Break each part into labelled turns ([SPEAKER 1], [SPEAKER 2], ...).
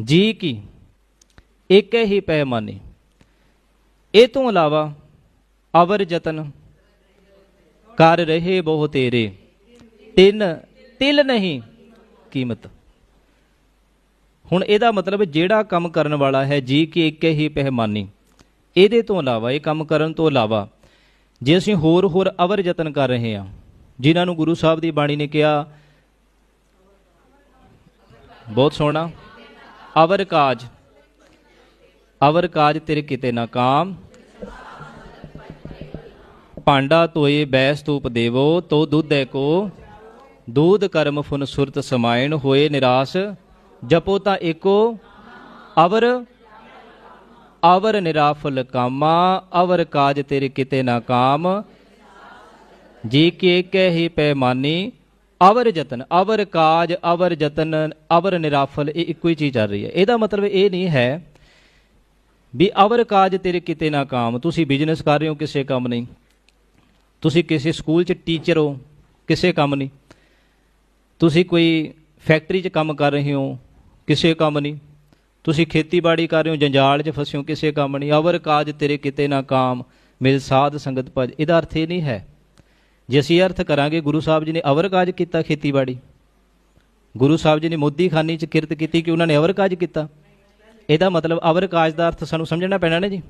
[SPEAKER 1] ਜੀ ਕੀ? ਇੱਕ ਹੀ ਪੈਮਾਨੇ ਇਹ ਤੋਂ ਇਲਾਵਾ ਅਵਰ ਯਤਨ ਕਰ ਰਹੇ ਬਹੁ ਤੇਰੇ। ਤਿੰਨ, ਤਿਲ ਨਹੀਂ ਕੀਮਤ। ਹੁਣ ਇਹਦਾ ਮਤਲਬ ਜਿਹੜਾ ਕੰਮ ਕਰਨ ਵਾਲਾ ਹੈ ਜੀ ਕਿ ਇੱਕ ਹੀ ਪਹਿਮਾਨੀ ਇਹਦੇ ਤੋਂ ਇਲਾਵਾ, ਇਹ ਕੰਮ ਕਰਨ ਤੋਂ ਇਲਾਵਾ ਜੇ ਅਸੀਂ ਹੋਰ ਹੋਰ ਅਵਰ ਯਤਨ ਕਰ ਰਹੇ ਹਾਂ, ਜਿਨ੍ਹਾਂ ਨੂੰ ਗੁਰੂ ਸਾਹਿਬ ਦੀ ਬਾਣੀ ਨੇ ਕਿਹਾ, ਬਹੁਤ ਸੋਹਣਾ। ਅਵਰ ਕਾਜ ਅਵਰ ਕਾਜ ਤੇਰੇ ਕਿਤੇ ਨਾ ਕਾਮ। ਪਾਂਡਾ ਤੋਏ ਬੈਸ ਤੂਪ ਦੇਵੋ, ਤੋ ਦੁੱਧੈ ਕੋ। ਦੂਧ ਕਰਮ ਫੁਨ ਸੁਰਤ ਸਮਾਇਣ, ਹੋਏ ਨਿਰਾਸ, ਜਪੋ ਤਾਂ ਏਕੋ। ਅਵਰ ਅਵਰ ਨਿਰਾਫਲ ਕਾਮਾ, ਅਵਰ ਕਾਜ ਤੇਰੇ ਕਿਤੇ ਨਾ ਕਾਮ। ਜੀ ਕੇ ਕਹਿ ਹੀ ਪੈਮਾਨੀ ਅਵਰ ਯਤਨ, ਅਵਰ ਕਾਜ, ਅਵਰ ਯਤਨ, ਅਵਰ ਨਿਰਾਫਲ, ਇਹ ਇੱਕੋ ਹੀ ਚੀਜ਼ ਚੱਲ ਰਹੀ ਹੈ। ਇਹਦਾ ਮਤਲਬ ਇਹ ਨਹੀਂ ਹੈ ਵੀ ਅਵਰ ਕਾਜ ਤੇਰੇ ਕਿਤੇ ਨਾ ਕਾਮ। ਤੁਸੀਂ ਬਿਜ਼ਨਸ ਕਰ ਰਹੇ ਹੋ, ਕਿਸੇ ਕੰਮ ਨਹੀਂ। ਤੁਸੀਂ ਕਿਸੇ ਸਕੂਲ 'ਚ ਟੀਚਰ ਹੋ, ਕਿਸੇ ਕੰਮ ਨਹੀਂ। ਤੁਸੀਂ ਕੋਈ ਫੈਕਟਰੀ 'ਚ ਕੰਮ ਕਰ ਰਹੇ ਹੋ, ਕਿਸੇ ਕੰਮ ਨਹੀਂ। ਤੁਸੀਂ ਖੇਤੀਬਾੜੀ ਕਰ ਰਹੇ ਹੋ, ਜੰਜਾਲ 'ਚ ਫਸੇ ਹੋ, ਕਿਸੇ ਕੰਮ ਨਹੀਂ। ਅਵਰ ਕਾਜ ਤੇਰੇ ਕਿਤੇ ਨਾ ਕਾਮ। ਮਿਲ ਸਾਧ ਸੰਗਤ ਭਜ। ਇਹਦਾ ਅਰਥ ਇਹ ਨਹੀਂ ਹੈ ਜੇ ਅਸੀਂ ਅਰਥ ਕਰਾਂਗੇ, ਗੁਰੂ ਸਾਹਿਬ ਜੀ ਨੇ ਅਵਰ ਕਾਜ ਕੀਤਾ ਖੇਤੀਬਾੜੀ। ਗੁਰੂ ਸਾਹਿਬ ਜੀ ਨੇ ਮੋਦੀ ਖਾਨੀ ਚ ਕਿਰਤ ਕੀਤੀ ਕਿ ਉਹਨਾਂ ਨੇ ਅਵਰ ਕਾਜ ਕੀਤਾ। ਇਹਦਾ ਮਤਲਬ ਅਵਰ ਕਾਜ ਦਾ ਅਰਥ ਸਾਨੂੰ ਸਮਝਣਾ ਪੈਣਾ ਨੇ ਜੀ।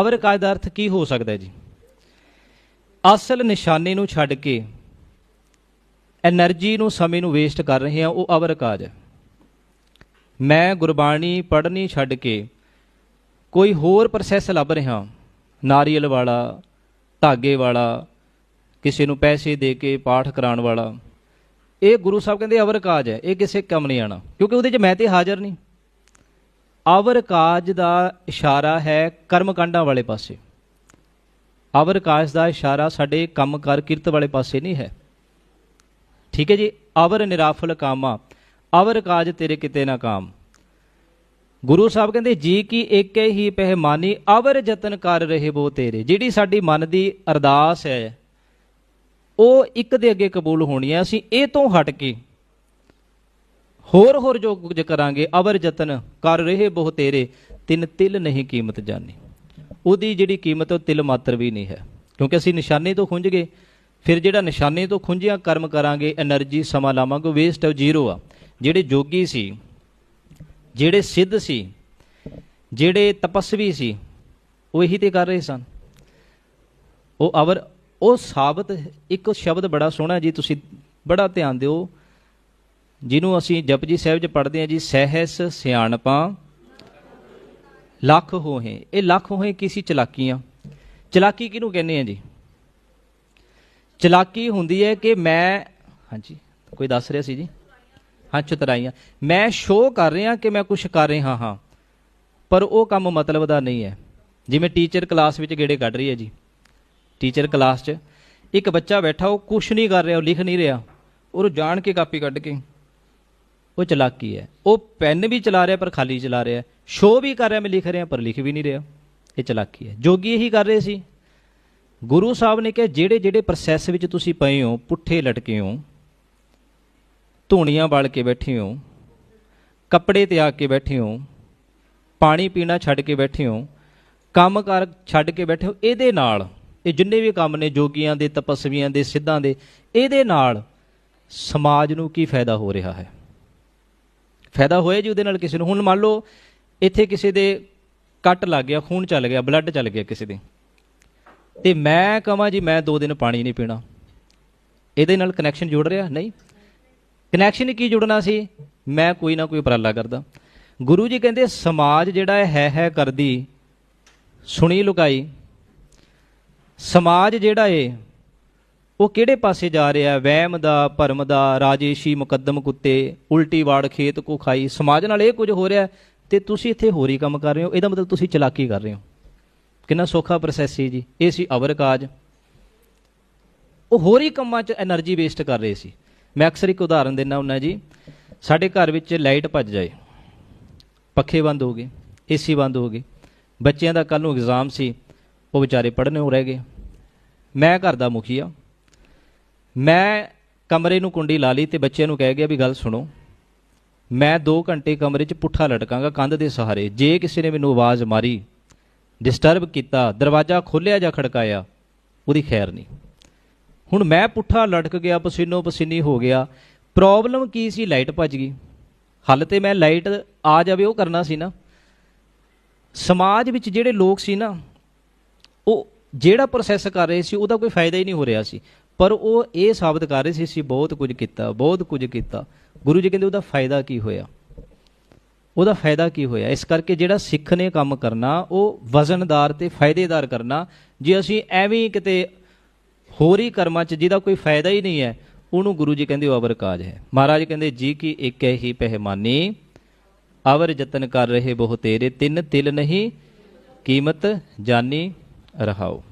[SPEAKER 1] ਅਵਰ ਕਾਜ ਦਾ ਅਰਥ ਕੀ ਹੋ ਸਕਦਾ ਜੀ? ਅਸਲ ਨਿਸ਼ਾਨੇ ਨੂੰ ਛੱਡ ਕੇ એનર્ਜੀ ਨੂੰ, ਸਮੇਂ ਨੂੰ ਵੇਸਟ ਕਰ ਰਹੇ ਹਾਂ, ਉਹ ਅਵਰ ਕਾਜ ਹੈ। ਮੈਂ ਗੁਰਬਾਣੀ ਪੜ੍ਹਨੀ ਛੱਡ ਕੇ ਕੋਈ ਹੋਰ ਪ੍ਰੋਸੈਸ ਲੱਭ ਰਿਹਾ, ਨਾਰੀਅਲ ਵਾਲਾ, ਧਾਗੇ ਵਾਲਾ ਕਿਸੇ ਨੂੰ ਪੈਸੇ ਦੇ ਕੇ ਪਾਠ ਕਰਾਉਣ ਵਾਲਾ। ਇਹ ਗੁਰੂ ਸਾਹਿਬ ਕਹਿੰਦੇ, ਅਵਰ ਕਾਜ ਹੈ, ਇਹ ਕਿਸੇ ਕੰਮ ਨਹੀਂ ਆਣਾ ਕਿਉਂਕਿ ਉਹਦੇ 'ਚ ਮੈਂ ਤੇ ਹਾਜ਼ਰ ਨਹੀਂ। ਅਵਰ ਕਾਜ ਦਾ ਇਸ਼ਾਰਾ ਹੈ ਕਰਮ ਕਾਂਡਾਂ ਵਾਲੇ ਪਾਸੇ। ਅਵਰ ਕਾਜ ਦਾ ਇਸ਼ਾਰਾ ਸਾਡੇ ਕੰਮ ਕਰ ਕਿਰਤ ਵਾਲੇ ਪਾਸੇ ਨਹੀਂ ਹੈ। ਠੀਕ ਹੈ ਜੀ, ਅਵਰ ਨਿਰਾਫਲ ਕਾਮਾ, ਅਵਰ ਕਾਜ ਤੇਰੇ ਕਿਤੇ ਨਾ ਕਾਮ। ਗੁਰੂ ਸਾਹਿਬ ਕਹਿੰਦੇ, ਜੀ ਕੀ ਏਕੇ ਹੀ ਪਹਿਮਾਨੀ, ਅਵਰ ਯਤਨ ਕਰ ਰਹੇ ਬੋ ਤੇਰੇ। ਜਿਹੜੀ ਸਾਡੀ ਮਨ ਦੀ ਅਰਦਾਸ ਹੈ ਉਹ ਇੱਕ ਦੇ ਅੱਗੇ ਕਬੂਲ ਹੋਣੀ ਹੈ ਅਸੀਂ ਇਹ ਤੋਂ ਹਟ ਕੇ ਹੋਰ ਹੋਰ ਜੋ ਕੁਝ ਕਰਾਂਗੇ, ਅਵਰ ਯਤਨ ਕਰ ਰਹੇ ਬਹੁ ਤੇਰੇ, ਤਿੰਨ ਤਿਲ ਨਹੀਂ ਕੀਮਤ ਜਾਣੀ। ਉਹਦੀ ਜਿਹੜੀ ਕੀਮਤ, ਉਹ ਤਿਲ ਮਾਤਰ ਵੀ ਨਹੀਂ ਹੈ। ਕਿਉਂਕਿ ਅਸੀਂ ਨਿਸ਼ਾਨੇ ਤੋਂ ਖੁੰਝ ਗਏ, ਫਿਰ ਜਿਹੜਾ ਨਿਸ਼ਾਨੇ ਤੋਂ ਖੁੰਝਿਆ ਕਰਮ ਕਰਾਂਗੇ, એનર્ਜੀ ਸਮਾਂ ਲਾਵਾਂਗੇ ਵੇਸਟ ਹੈ ਜ਼ੀਰੋ ਆ। ਜਿਹੜੇ ਜੋਗੀ ਸੀ, ਜਿਹੜੇ ਸਿੱਧ ਸੀ, ਜਿਹੜੇ ਤਪਸਵੀ ਸੀ, ਉਹ ਇਹੀ ਤੇ ਕਰ ਰਹੇ ਸਨ। ਉਹ ਅਵਰ ਉਹ ਸਾਬਤ, ਇੱਕ ਸ਼ਬਦ ਬੜਾ ਸੋਹਣਾ ਜੀ, ਤੁਸੀਂ ਬੜਾ ਧਿਆਨ ਦਿਓ। ਜਿਹਨੂੰ ਅਸੀਂ ਜਪਜੀ ਸਾਹਿਬ 'ਚ ਪੜ੍ਹਦੇ ਹਾਂ ਜੀ, ਸਹਿਸ ਸਿਆਣਪਾਂ, ਲੱਖ ਹੋਏ ਇਹ ਲੱਖ ਹੋਏ ਕਿਸੇ ਚਲਾਕੀਆਂ। ਚਲਾਕੀ ਕਿਹਨੂੰ ਕਹਿੰਦੇ ਆ ਜੀ? ਚਲਾਕੀ ਹੁੰਦੀ ਹੈ ਕਿ ਮੈਂ, ਹਾਂਜੀ, ਕੋਈ ਦੱਸ ਰਿਹਾ ਸੀ ਜੀ? ਹਾਂ, ਚਤਰਾਈਆਂ। ਮੈਂ ਸ਼ੋਅ ਕਰ ਰਿਹਾ ਕਿ ਮੈਂ ਕੁਝ ਕਰ ਰਿਹਾ ਹਾਂ। ਪਰ ਉਹ ਕੰਮ ਮਤਲਬ ਦਾ ਨਹੀਂ ਹੈ। ਜਿਵੇਂ ਟੀਚਰ ਕਲਾਸ ਵਿੱਚ ਗੇੜੇ ਕੱਢ ਰਹੀ ਹੈ ਜੀ। ਟੀਚਰ ਕਲਾਸ 'ਚ। ਇੱਕ ਬੱਚਾ ਬੈਠਾ, ਉਹ ਕੁਝ ਨਹੀਂ ਕਰ ਰਿਹਾ, ਉਹ ਲਿਖ ਨਹੀਂ ਰਿਹਾ। ਉਹ ਜਾਣ ਕੇ ਕਾਪੀ ਕੱਢ ਕੇ। ਉਹ ਚਲਾਕੀ ਹੈ। ਉਹ ਪੈਨ ਵੀ ਚਲਾ ਰਿਹਾ, ਪਰ ਖਾਲੀ ਚਲਾ ਰਿਹਾ। ਸ਼ੋਅ ਵੀ ਕਰ ਰਿਹਾ, ਮੈਂ ਲਿਖ ਰਿਹਾ, ਪਰ ਲਿਖ ਵੀ ਨਹੀਂ ਰਿਹਾ। ਇਹ ਚਲਾਕੀ ਹੈ। ਜੋਗੀ ਇਹੀ ਕਰ ਰਹੇ ਸੀ। ਗੁਰੂ ਸਾਹਿਬ ਨੇ ਕਿਹਾ, ਜਿਹੜੇ ਜਿਹੜੇ ਪ੍ਰੋਸੈਸ ਵਿੱਚ ਤੁਸੀਂ ਪਏ ਹੋ, ਪੁੱਠੇ ਲਟਕੇ ਹੋ, ਧੂਣੀਆਂ ਵਾਲ ਕੇ ਬੈਠੇ ਹੋ, ਕੱਪੜੇ ਤਿਆਗ ਕੇ ਬੈਠੇ ਹੋ, ਪਾਣੀ ਪੀਣਾ ਛੱਡ ਕੇ ਬੈਠੇ ਹੋ, ਕੰਮ ਕਰ ਛੱਡ ਕੇ ਬੈਠੇ ਹੋ, ਇਹਦੇ ਨਾਲ ਇਹ ਜਿੰਨੇ ਵੀ ਕੰਮ ਨੇ ਜੋਗੀਆਂ ਦੇ, ਤਪਸਵੀਆਂ ਦੇ, ਸਿੱਧਾਂ ਦੇ, ਇਹਦੇ ਨਾਲ ਸਮਾਜ ਨੂੰ ਕੀ ਫਾਇਦਾ ਹੋ ਰਿਹਾ ਹੈ? ਫਾਇਦਾ ਹੋਇਆ ਜੀ ਉਹਦੇ ਨਾਲ ਕਿਸੇ ਨੂੰ? ਹੁਣ ਮੰਨ ਲਓ ਇੱਥੇ ਕਿਸੇ ਦੇ ਕੱਟ ਲੱਗ ਗਿਆ, ਖੂਨ ਚੱਲ ਗਿਆ, ਬਲੱਡ ਚੱਲ ਗਿਆ ਕਿਸੇ ਦੇ। ਤੇ ਮੈਂ ਕਹਾਂ ਜੀ, ਮੈਂ 2 ਦਿਨ ਪਾਣੀ ਨਹੀਂ ਪੀਣਾ। ਇਹਦੇ ਨਾਲ ਕਨੈਕਸ਼ਨ ਜੁੜ ਰਿਹਾ? ਨਹੀਂ। ਕਨੈਕਸ਼ਨ ਕੀ ਜੁੜਨਾ ਸੀ? ਮੈਂ ਕੋਈ ਨਾ ਕੋਈ ਉਪਰਾਲਾ ਕਰਦਾ। ਗੁਰੂ ਜੀ ਕਹਿੰਦੇ, ਸਮਾਜ ਜਿਹੜਾ ਹੈ ਹੈ ਕਰਦੀ, ਸੁਣੀ ਲੁਕਾਈ। ਸਮਾਜ ਜਿਹੜਾ ਏ, ਉਹ ਕਿਹੜੇ ਪਾਸੇ ਜਾ ਰਿਹਾ? ਵਹਿਮ ਦਾ, ਭਰਮ ਦਾ, ਰਾਜੇਸ਼ੀ, ਮੁਕੱਦਮ ਕੁੱਤੇ, ਉਲਟੀ ਵਾੜ, ਖੇਤ ਕੋ ਖਾਈ ਸਮਾਜ ਨਾਲ ਇਹ ਕੁਝ ਹੋ ਰਿਹਾ ਤੇ ਤੁਸੀਂ ਇੱਥੇ ਹੋਰ ਹੀ ਕੰਮ ਕਰ ਰਹੇ ਹੋ। ਇਹਦਾ ਮਤਲਬ ਤੁਸੀਂ ਚਲਾਕੀ ਕਰ ਰਹੇ ਹੋ। ਕਿੰਨਾ ਸੌਖਾ ਪ੍ਰੋਸੈਸ ਸੀ ਜੀ। ਇਹ ਸੀ ਅਵਰ ਕਾਜ। ਉਹ ਹੋਰ ਹੀ ਕੰਮਾਂ 'ਚ એનર્ਜੀ ਵੇਸਟ ਕਰ ਰਹੇ ਸੀ। ਮੈਂ ਅਕਸਰ ਇੱਕ ਉਦਾਹਰਨ ਦਿੰਦਾ ਹੁੰਨਾ ਜੀ। ਸਾਡੇ ਘਰ ਵਿੱਚ ਲਾਈਟ ਭੱਜ ਜਾਏ। ਪੱਖੇ ਬੰਦ ਹੋ ਗਏ, ਏਸੀ ਬੰਦ ਹੋ ਗਏ। ਬੱਚਿਆਂ ਦਾ ਕੱਲ ਨੂੰ ਐਗਜ਼ਾਮ ਸੀ। ਉਹ ਵਿਚਾਰੇ ਪੜ੍ਹਨੋਂ ਰਹਿ ਗਏ। ਮੈਂ ਘਰ ਦਾ ਮੁਖੀ ਆ। ਮੈਂ ਕਮਰੇ ਨੂੰ ਕੁੰਡੀ ਲਾ ਲਈ ਤੇ ਬੱਚਿਆਂ ਨੂੰ ਕਹਿ ਗਿਆ ਵੀ ਗੱਲ ਸੁਣੋ। ਮੈਂ 2 ਘੰਟੇ ਕਮਰੇ 'ਚ ਪੁੱਠਾ ਲਟਕਾਂਗਾ ਕੰਧ ਦੇ ਸਹਾਰੇ। ਜੇ ਕਿਸੇ ਨੇ ਮੈਨੂੰ ਆਵਾਜ਼ ਮਾਰੀ ਡਿਸਟਰਬ ਕੀਤਾ, ਦਰਵਾਜ਼ਾ ਖੋਲ੍ਹਿਆ ਜਾਂ ਖੜਕਾਇਆ, ਉਹਦੀ ਖੈਰ ਨਹੀਂ। ਹੁਣ ਮੈਂ ਪੁੱਠਾ ਲਟਕ ਗਿਆ, ਪਸੀਨੋ ਪਸੀਨੀ ਹੋ ਗਿਆ। ਪ੍ਰੋਬਲਮ ਕੀ ਸੀ? ਲਾਈਟ ਭੱਜ ਗਈ। ਹੱਲ ਤੇ ਮੈਂ ਲਾਈਟ ਆ ਜਾਵੇ ਉਹ ਕਰਨਾ ਸੀ ਨਾ। ਸਮਾਜ ਵਿੱਚ ਜਿਹੜੇ ਲੋਕ ਸੀ ਨਾ ਉਹ ਜਿਹੜਾ ਪ੍ਰੋਸੈਸ ਕਰ ਰਹੇ ਸੀ, ਉਹਦਾ ਕੋਈ ਫਾਇਦਾ ਹੀ ਨਹੀਂ ਹੋ ਰਿਹਾ ਸੀ। ਪਰ ਉਹ ਇਹ ਸਾਬਤ ਕਰ ਰਹੇ ਸੀ, ਅਸੀਂ ਬਹੁਤ ਕੁਝ ਕੀਤਾ, ਬਹੁਤ ਕੁਝ ਕੀਤਾ। ਗੁਰੂ ਜੀ ਕਹਿੰਦੇ ਉਹਦਾ ਫਾਇਦਾ ਕੀ ਹੋਇਆ? ਉਹਦਾ ਫਾਇਦਾ ਕੀ ਹੋਇਆ? ਇਸ ਕਰਕੇ ਜਿਹੜਾ ਸਿੱਖ ਨੇ ਕੰਮ ਕਰਨਾ, ਉਹ ਵਜ਼ਨਦਾਰ ਤੇ ਫਾਇਦੇਦਾਰ ਕਰਨਾ। ਜੇ ਅਸੀਂ ਐਵੇਂ ਕਿਤੇ ਹੋਰ ਹੀ ਕਰਮਾਂ 'ਚ ਜਿਹਦਾ ਕੋਈ ਫਾਇਦਾ ਹੀ ਨਹੀਂ ਹੈ, ਉਹਨੂੰ ਗੁਰੂ ਜੀ ਕਹਿੰਦੇ ਉਹ ਅਵਰ ਕਾਜ ਹੈ। ਮਹਾਰਾਜ ਕਹਿੰਦੇ, ਜੀ ਕੀ ਇੱਕ ਹੈ ਹੀ ਪਹਿਮਾਨੀ, ਅਵਰ ਯਤਨ ਕਰ ਰਹੇ ਬਹੁ ਤੇਰੇ, ਤਿੰਨ ਤਿਲ ਨਹੀਂ, ਕੀਮਤ ਜਾਨੀ ਰਹਾਓ